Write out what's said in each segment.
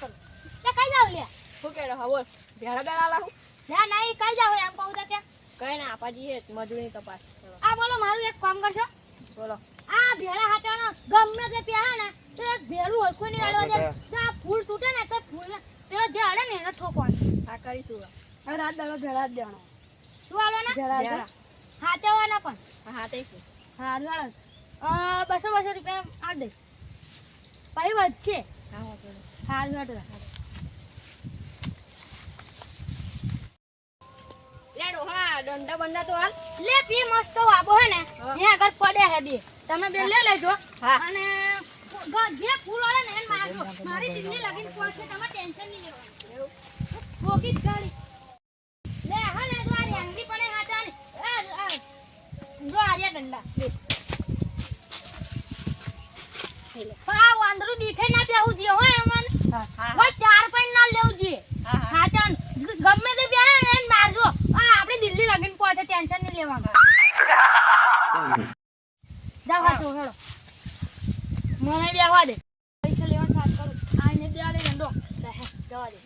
કરું. ત્યાં કઈ જાવ લે. શું કે હવો ભેળા લાવું ના ના એ કઈ જાવ એમ કહું તો ત્યાં કઈ ના આપાજી હે મજૂરી તપાસ આ બોલો મારું એક કામ કરશો? બોલો. આ ભેળા હાથવાનો ગમે તે પ્યા ને તો એક ભેળું હરખું નહીં અડવા દે. તો આ ફૂલ તૂટે ને તો ફૂલ પેલો જે અડે ને એને ઠોકવાનું આ કરીશું આ રાત દાડો ભેળા જ દેવાનો. શું ભેળા ભેળા. હાથવાના પણ. હા હા તે છે હા હાલો બસો બસો રૂપિયા આ દે. પછી વધશે હાલો. તો ટેન્શન નહીં લેવાનું હા ને જો આ જો આ ડંડા દંડા બે પણ વાંદરું દીઠે ના બેહવું જોઈએ હો એમાં. હા હા હોય ચાર પૈન ના લેવું જોઈએ. હા હા. ગમે તે બે એને મારજો. આ આપણે દિલ્હી લગીન પહોંચે ટેન્શન નહીં લેવાનું. જાવ હાચો હેડો. મને બેહવા દે. પૈસા લેવા સાથ કરું. આને દે આલે રંડો હે જવા દે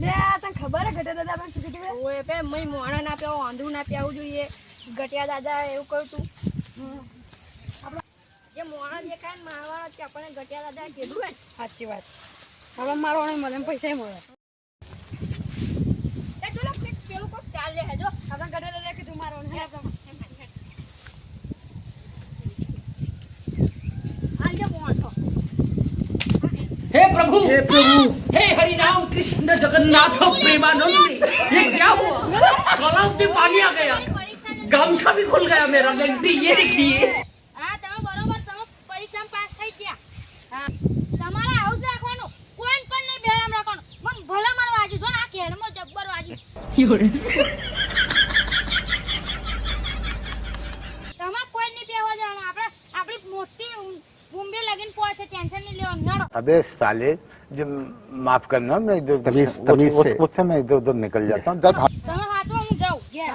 લે આ તને ખબર હે ઘટે દાદા પણ શું કીધું ઓએ પે મય મોણા ના પ્યાવું આંધળું ના પ્યાવું જોઈએ. ગટિયા દાદા એવું કહ્યું તું. જે મોણા દેખાય ને મારવાના છે આપણને ગટિયા દાદા કીધું હોય સાચી વાત. હવે મારો મને પૈસા મળે. ચાલે હે જો. આપણે ઘટે દાદા કીધું મારો નહીં हे प्रभु हे प्रभु हे हरि राम कृष्ण जगन्नाथ प्रेमानंद ये क्या हुआ तालाब में पानी आ गया પરીક્ષા ને गामछा भी खुल गया मेरा गलती ये देखिए હા તમે બરોબર તમે પરીક્ષામાં પાસ થઈ ગયા હા તમારે આવું જ રાખવાનું કોઈ પણ નહીં બેરામ રાખવાનું મમ ભલે મારવા વાજુ જો ને આ કેળમાં જબ્બર વાજુ अबे साले जो माफ करना मैं इधर उधर तमीज- उस- तमीज उस- से। उससे मैं इधर उधर निकल जाता हूँ जब તમે હાથો હું જાઉં ઘેર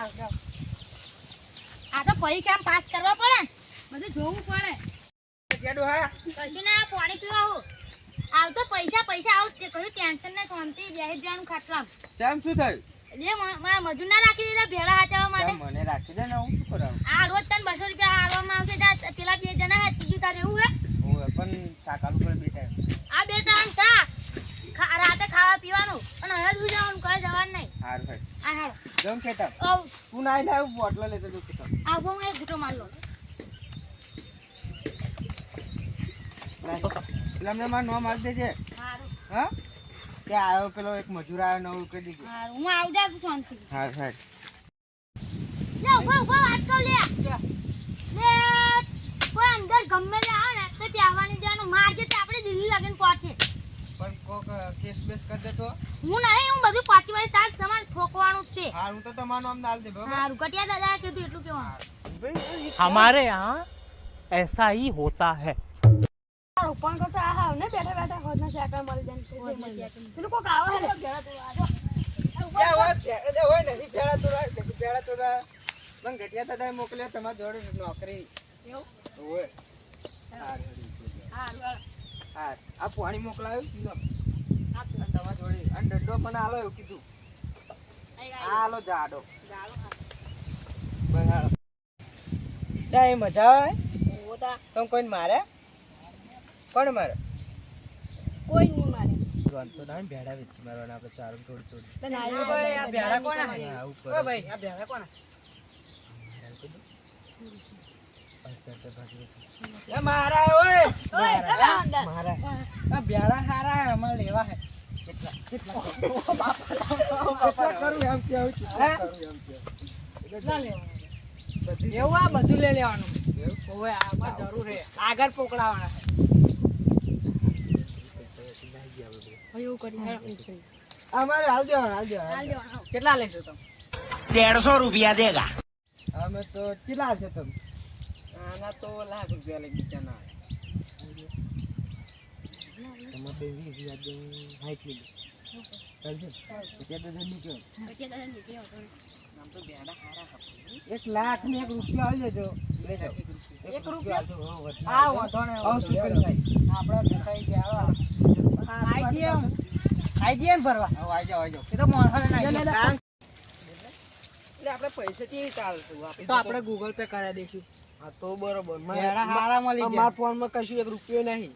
આ તો પરીક્ષામાં પાસ કરવા પડે ને બધું જોવું પડે જેડો હા કશું ના પાણી પીવા આવું આવ તો પૈસા પૈસા આવ તે કશું ટેન્શન ના શાંતિ બેસી જવાનું ખાટલામ કેમ શું થયું જે મ- મારા મજૂર ના રાખી દીધા ભેળા હાચવવા માટે કેમ મને રાખી દે ને હું શું કરાવું આ રોજ તને બસો રૂપિયા હાલવામાં આવશે જા પેલા બે જણા હે ત્રીજું તારે એવું હે હું પણ શાકાલુ પર બેઠા આ બે ટાઈમ ચા રાતે ખાવા પીવાનું અને હવે સુઈ જવાનું કરે જવાનું નહીં. હાર ભાઈ આ હેડો જેમ કેતા આવ. તું ના લાવ બોટલો લેતો જો કેતા આવો હું એક ઘૂંટો માર લો. પેલા મને મારું નામ દેજે. હારું. હા? કે આવ્યો પેલો એક મજૂર આવ્યો નવું કહી દીધું. હારું હું આવ જા શાંતિ. હાર હાર. લે ઊભા ઊભા વાત કર લે. લે કોઈ અંદર ગમે આવે ને. આવવાની જવાનું માર જે આપણે દિલ્હી લગન પહોંચે. પણ કોક કેસ બેસ કરી દેતો હું નહીં હું બધું પાછી વાળી તાર તમારે ઠોકવાનું છે. હા હું તો તમારું આમ ડાલ દે બરાબર? હા રૂકટિયા દાદા કીધું એટલું કેવાનું हमारे यहाँ ऐसा ही होता है રોપણ કરતા આ હાવ ને બેઠા બેઠા હોદના સેકર મળી જાય મળી જાય. પેલું કોક આવે હે ઘેરા તો આજો જા તો રાખ ઘેરા તો મને ઘટિયા દાદાએ મોકલ્યા તમારા જોડે નોકરી. એવું? હાર આ પાણી મોકલાયું તમારા જોડે. અને દંડો પણ આલો એવું કીધું. આ આલો જાડો. બરાબર ત્યાં એ મજા આવે? તમે કોઈને મારે? કોણ મારે? કોઈ નહીં મારે. તો ના ભેડા વેચી મારવાના આપણે ચારું થોડું થોડું હા, કરો. ઓ ભાઈ આ ભેળા કોણ મારા ઓય! મારા. લેવા હે. કેટલા કેટલા એમ કે આવું છું કેટલા લેવાનું. એવું આ બધું લઈ લેવાનું. આમાં જરૂર હે. આગળ પોકડાવાના અમારે હાલ દેવાનું હાલ કેટલા લેજો તમે? દેડસો રૂપિયા દેગા. અમે તો કેટલા છે તમે. આના તો લાખ રૂપિયા લઈ બીજાના એક લાખ ને એક રૂપિયા આવી જજો એક રૂપિયા વાંધો નહીં આવું ભરવા આવો જાઓ જાઓ એ તો દે. એટલે આપણે પૈસા થી ચાલતું આપણે તો આપણે ગૂગલ પે કરાવી દઈશું. હા તો બરોબર. મારા હારા મળી જાય. મારા ફોનમાં કશું એક રૂપિયો નહીં.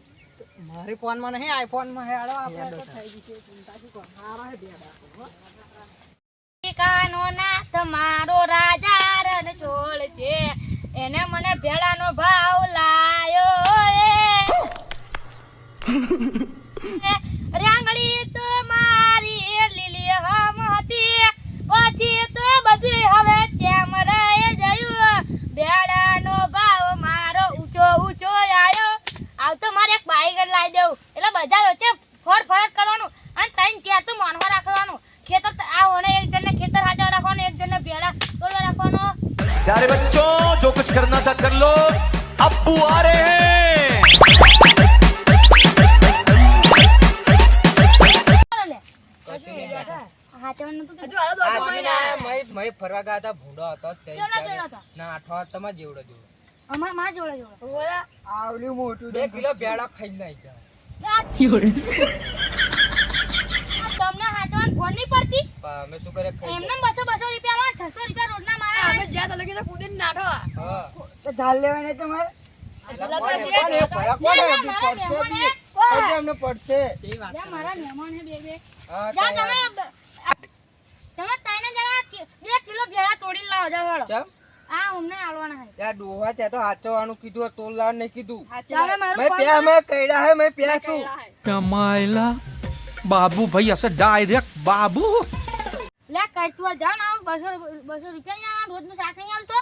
મારી ફોનમાં નહીં આઈફોનમાં હેડો આપણે થઈ ગઈ છે. ચિંતા શું કરો? હારા હે. બેડા કાનો નાથ મારો રાજા રણ છોડ છે. એને મને ભેળાનો ભાવ લાયો એ રાંગડી તો મારી લીલી હમ હતી પછી તો બધું હવે તેમ રહી ગયું ભેળાનો ભાવ મારો ઊંચો ઊંચો આવ્યો આવ તો મારે એક બાઈક લાવી દઉં એટલે બધા વચ્ચે ફર ફરજ કરવાનું અને ત્રણ ચાર તો મોનવા રાખવાનું ખેતર તો આ હોને એક જણને ખેતર હાજર રાખવાનું એક જણને ભેળા તોડવા રાખવાનો प्यारे बच्चों जो कुछ करना था कर लो अब्बू आ रहे हैं ચાલો લે હાથવાનું નતું કીધું. આ મય મય ફરવા ગયા હતા ભૂંડો હતો તે કેવડા કેવડા હતા? ના આઠવા તમાર જેવડો જેવડો અમાર માં જોડે જોડે આવલી મોટું બે કિલો ભેળા ખાઈ નાઈ જા આ તમને હાથવાનું ફોન નહીં પડતી અમે શું કરે ખાઈ એમને બસો બસો રૂપિયા આલો છસો રૂપિયા રોજના મારા અમે જ્યાં તો લગી તો કૂદીને નાઠો. હા. તો ઝાલ લેવા નહીં તમારે બાબુ ભાઈ ભેળા ડાયરેક્ટ લે, કાઢવા જાવ ને બસો બસો રૂપિયા નહીં આવવાનું રોજનું શાક નહીં હાલતો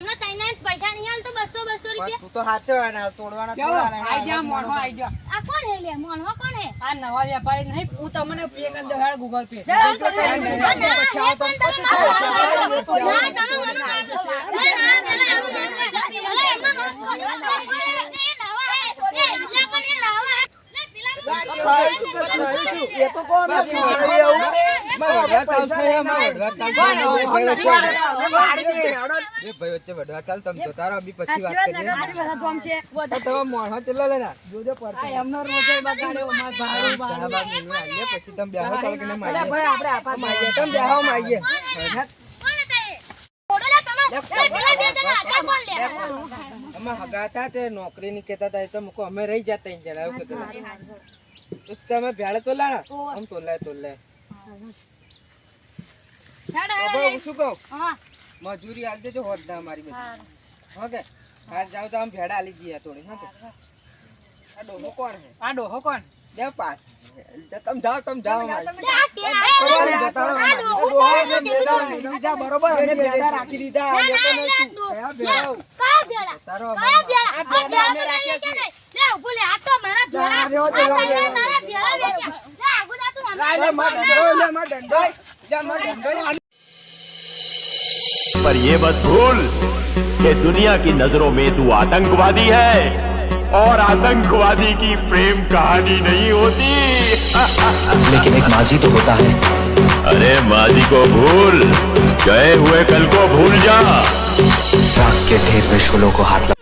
તમને તઈને પૈસા નહીં બસો બસો રૂપિયા તું તો આઈ જા આ કોણ હે લે આ નવા વેપારી નહીં હું તમને એ તો કોણ નોકરી ની કેતા હતા તો અમે રહી જતા ત્રણ તમે ભેળે તો લાણા આમ તો લે તો લે. હું શું કહું? મજૂરી આલ દેજો હોત ના મારી બધી ઓકે હાર જાવ તો આમ ભેળા આલી જઈએ થોડી હા આ ડોહો કોણ હે આ ડોહો કોણ? દેવ પાસ. તમે જાઓ તમે જાઓ. રાખી દીધા, બરોબર. અમે રાખી? તારો. ભેળા? આ આ ભેળા અમે ભેળા તો રાખ્યા નહીં છે. કે લે, ઊભું લે, આ તો મારા ભેળા. ના, રેવા દે, આ રેવા દે, તમે રેવા દે. મારા ભેળા વેચ્યા. લે, આગળ જા તું, લા, લે, માર ડંડો, લે, માર ડંડો. લે, માર ડંડો. पर ये मत भूल कि दुनिया की नजरों में तू आतंकवादी है और आतंकवादी की प्रेम कहानी नहीं होती लेकिन एक माजी तो होता है अरे माजी को भूल गए हुए कल को भूल जा राख के ढेर में शोलों को हाथ लगा